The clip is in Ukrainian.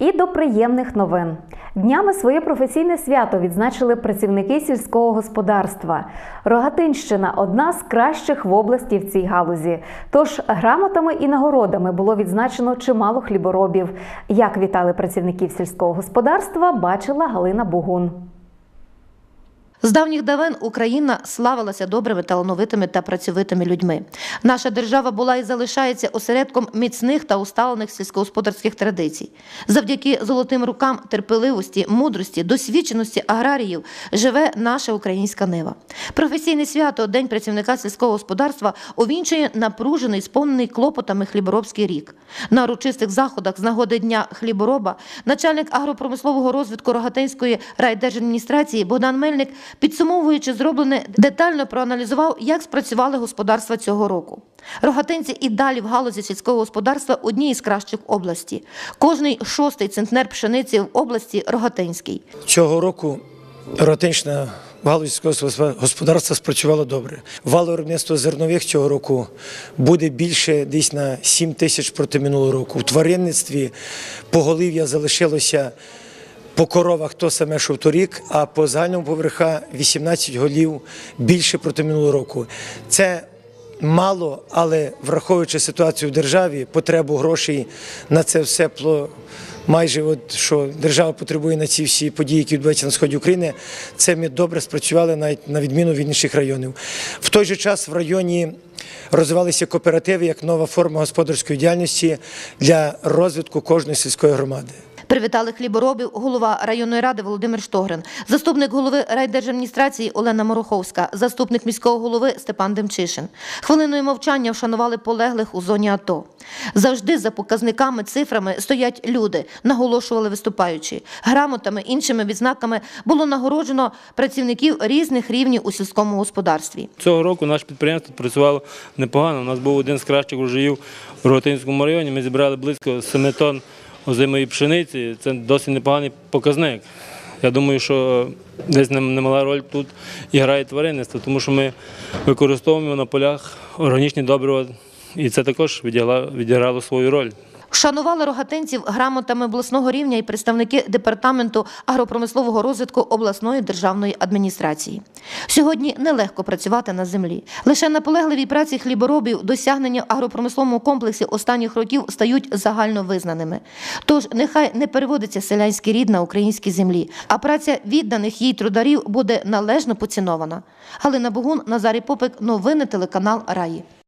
І до приємних новин. Днями своє професійне свято відзначили працівники сільського господарства. Рогатинщина одна з кращих в області в цій галузі. Тож грамотами і нагородами було відзначено чимало хліборобів. Як вітали працівників сільського господарства, бачила Галина Бугун. З давніх давен Україна славилася добрими, талановитими та працьовитими людьми. Наша держава була і залишається осередком міцних та усталених сільськогосподарських традицій. Завдяки золотим рукам, терпеливості, мудрості, досвідченості аграріїв живе наша українська нива. Професійне свято День працівника сільського господарства увінчує напружений, сповнений клопотами хліборобський рік. На урочистих заходах з нагоди дня хлібороба начальник агропромислового розвитку Рогатинської райдержадміністрації Богдан Мельник, підсумовуючи зроблене, детально проаналізував, як спрацювали господарства цього року. Рогатинці і далі в галузі сільського господарства одні із кращих області. Кожний шостий центнер пшениці в області Рогатинський. Цього року ротинчна галузь сільського господарства спрацювала добре. Валове виробництво зернових цього року буде більше десь на 7 тисяч проти минулого року. В тваринництві поголів'я залишилося по коровах то саме, що в торік, а по загальному поверха 18 голів більше проти минулого року. Це мало, але враховуючи ситуацію в державі, потребу грошей на це все пло. Майже от що держава потребує на ці всі події, які відбуваються на сході України, це ми добре спрацювали навіть на відміну від інших районів. В той же час в районі розвивалися кооперативи як нова форма господарської діяльності для розвитку кожної сільської громади. Привітали хліборобів голова районної ради Володимир Штогрин, заступник голови райдержадміністрації Олена Мороховська, заступник міського голови Степан Демчишин. Хвилиною мовчання вшанували полеглих у зоні АТО. Завжди за показниками, цифрами стоять люди, наголошували виступаючі. Грамотами, іншими відзнаками було нагороджено працівників різних рівнів у сільському господарстві. Цього року наше підприємство працювало непогано. У нас був один з кращих врожаїв в Рогатинському районі. Ми зібрали близько 7 тонн озимої пшениці. Це досить непоганий показник. Я думаю, що десь нем- немала роль тут і грає тваринництво, тому що ми використовуємо на полях органічні добрива, і це також відіграло свою роль. Вшанували рогатинців грамотами обласного рівня і представники департаменту агропромислового розвитку обласної державної адміністрації. Сьогодні нелегко працювати на землі. Лише наполегливій праці хліборобів досягнення в агропромисловому комплексі останніх років стають загально визнаними. Тож нехай не переводиться селянський рід на українській землі, а праця відданих їй трударів буде належно поцінована. Галина Бугун, Назарій Попик, новини телеканал Раї.